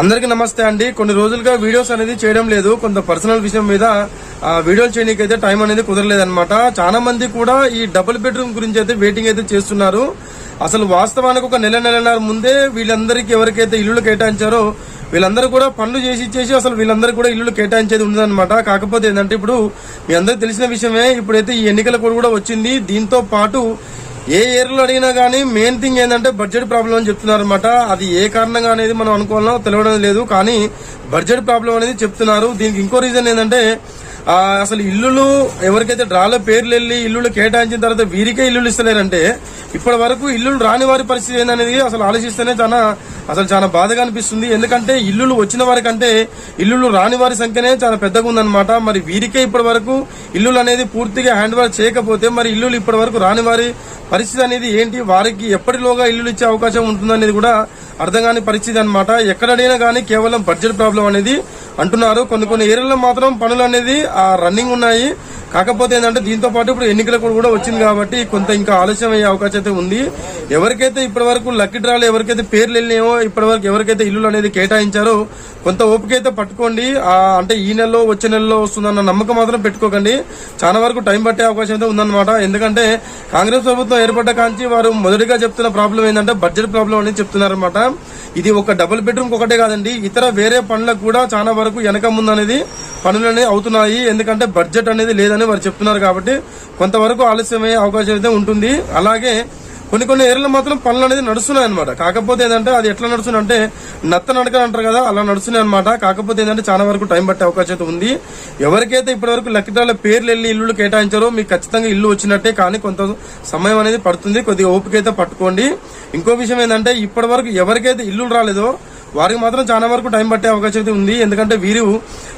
అందరికీ నమస్తే అండి. కొన్ని రోజులుగా వీడియోస్ అనేది చేయడం లేదు. కొంత పర్సనల్ విషయం మీద వీడియోలు చేయడానికి అయితే టైం అనేది కుదరలేదన్నమాట. చాలా మంది కూడా ఈ డబుల్ బెడ్రూమ్ గురించి అయితే వెయిటింగ్ అయితే చేస్తున్నారు. అసలు వాస్తవానికి ఒక నెల నెలన్నర ముందే వీళ్ళందరికీ ఎవరికైతే ఇల్లులు కేటాయించారో వీళ్ళందరూ కూడా పనులు చేసి ఇచ్చేసి అసలు వీళ్ళందరూ కూడా ఇల్లు కేటాయించేది ఉందన్నమాట కాకపోతే ఏంటంటే ఇప్పుడు మీ అందరికి తెలిసిన విషయమే ఇప్పుడైతే ఈ ఎన్నికల కూడా వచ్చింది. దీంతో పాటు ఏ ఏరియాలో అడిగినా కానీ మెయిన్ థింగ్ ఏంటంటే బడ్జెట్ ప్రాబ్లం అని చెప్తున్నారు అనమాట అది ఏ కారణంగా అనేది మనం అనుకోవాలో తెలియడం లేదు. కానీ బడ్జెట్ ప్రాబ్లం అనేది చెప్తున్నారు. దీనికి ఇంకో రీజన్ ఏంటంటే అసలు ఇల్లులు ఎవరికైతే డ్రాలో పేర్లు వెళ్ళి ఇల్లులు కేటాయించిన తర్వాత వీరికే ఇల్లులు ఇస్తలేరంటే ఇప్పటి వరకు ఇల్లులు రాని వారి పరిస్థితి ఏందనేది అసలు ఆలోచిస్తేనే చాలా అసలు చాలా బాధగా అనిపిస్తుంది. ఎందుకంటే ఇల్లులు వచ్చిన వారికంటే ఇల్లులు రాని వారి సంఖ్యనే చాలా పెద్దగా ఉందన్నమాట. మరి వీరికే ఇప్పటి వరకు ఇల్లులు అనేది పూర్తిగా హ్యాండ్ ఓవర్ చేయకపోతే మరి ఇల్లులు ఇప్పటి వరకు రాని వారి పరిస్థితి అనేది ఏంటి? వారికి ఎప్పటిలోగా ఇల్లులు ఇచ్చే అవకాశం ఉంటుందనేది కూడా అర్థం కాని పరిస్థితి అనమాట ఎక్కడైనా కానీ కేవలం బడ్జెట్ ప్రాబ్లం అనేది అంటున్నారు. కొన్ని కొన్ని ఏరియాల్లో మాత్రం పనులు అనేది ఆ రన్నింగ్ ఉన్నాయి. కాకపోతే ఏంటంటే దీంతో పాటు ఇప్పుడు ఎన్నికలకు కూడా వచ్చింది కాబట్టి కొంత ఇంకా ఆలస్యం అయ్యే అవకాశం అయితే ఉంది. ఎవరికైతే ఇప్పటి వరకు లక్కీ డ్రాలు ఎవరికైతే పేర్లు వెళ్ళినాయో ఇప్పటి వరకు ఎవరికైతే ఇల్లులు అనేది కేటాయించారో కొంత ఓపిక అయితే పట్టుకోండి. అంటే ఈ నెలలో వచ్చే నెలలో వస్తుందన్న నమ్మకం మాత్రం పెట్టుకోకండి. చాలా వరకు టైం పట్టే అవకాశం అయితే ఉందన్నమాట. ఎందుకంటే కాంగ్రెస్ ప్రభుత్వం ఏర్పడ్డ కాంచి వారు మొదటిగా చెప్తున్న ప్రాబ్లం ఏంటంటే బడ్జెట్ ప్రాబ్లం అనేది చెప్తున్నారన్నమాట. ఇది ఒక డబుల్ బెడ్రూమ్ ఒకటే కాదండి ఇతర వేరే పనులకు కూడా చాలా వరకు వెనక ముందు అనేది పనులు అనేవి అవుతున్నాయి. ఎందుకంటే బడ్జెట్ అనేది లేదని వారు చెప్తున్నారు కాబట్టి కొంతవరకు ఆలస్యమయ్యే అవకాశం అయితే ఉంటుంది. అలాగే కొన్ని కొన్ని ఏరియాలో మాత్రం పనులు అనేది నడుస్తున్నాయి అనమాట కాకపోతే ఏంటంటే అది ఎట్లా నడుస్తుంది అంటే నత్త నడక అంటారు కదా అలా నడుస్తున్నాయి అనమాట కాకపోతే ఏంటంటే చాలా వరకు టైం పట్టే అవకాశం అయితే ఉంది. ఎవరికైతే ఇప్పటి వరకు లక్కిటాల పేర్లు వెళ్ళి ఇల్లు కేటాయించారో మీకు ఖచ్చితంగా ఇల్లు వచ్చినట్టే కానీ కొంత సమయం అనేది పడుతుంది. కొద్దిగా ఓపిక అయితే పట్టుకోండి. ఇంకో విషయం ఏంటంటే ఇప్పటి వరకు ఎవరికైతే ఇల్లు రాలేదో వారికి మాత్రం చాలా వరకు టైం పట్టే అవకాశం అయితే ఉంది. ఎందుకంటే వీరు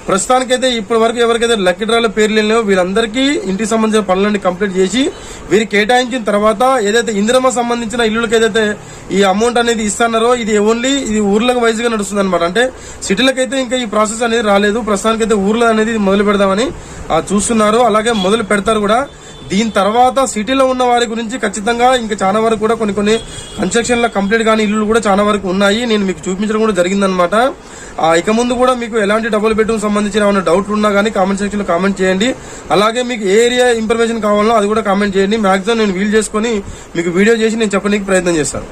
ప్రస్తుతానికైతే ఇప్పటి వరకు ఎవరికైతే లక్కీ డ్రాలో పేర్లు వెళ్ళినాయో వీరందరికీ ఇంటికి సంబంధించిన పనులన్నీ కంప్లీట్ చేసి వీరు కేటాయించిన తర్వాత ఏదైతే ఇందిరమ్మ సంబంధించిన ఇల్లులకు ఏదైతే ఈ అమౌంట్ అనేది ఇస్తున్నారో ఇది ఓన్లీ ఇది ఊర్లకు వైజ్గా నడుస్తుంది అనమాట అంటే సిటీలకైతే ఇంకా ఈ ప్రాసెస్ అనేది రాలేదు. ప్రస్తుతానికైతే ఊర్లో అనేది మొదలు పెడదామని చూస్తున్నారు. అలాగే మొదలు పెడతారు కూడా. దీని తర్వాత సిటీలో ఉన్న వారి గురించి ఖచ్చితంగా ఇంకా చాలా వరకు కూడా కొన్ని కొన్ని కన్స్ట్రక్షన్ల కంప్లీట్ కానీ ఇల్లులు కూడా చాలా వరకు ఉన్నాయి. నేను మీకు చూపించడం కూడా జరిగిందనమాట ఆ, ఇక ముందు కూడా మీకు ఎలాంటి డబుల్ బెడ్రూమ్ సంబంధించిన ఏమైనా డౌట్లు ఉన్నా కానీ కామెంట్ సెక్షన్లో కామెంట్ చేయండి. అలాగే మీకు ఏ ఏరియా ఇన్ఫర్మేషన్ కావాలో అది కూడా కామెంట్ చేయండి. మాక్సిమం నేను వీల్ చేసుకొని మీకు వీడియో చేసి నేను చెప్పడానికి ప్రయత్నం చేస్తాను.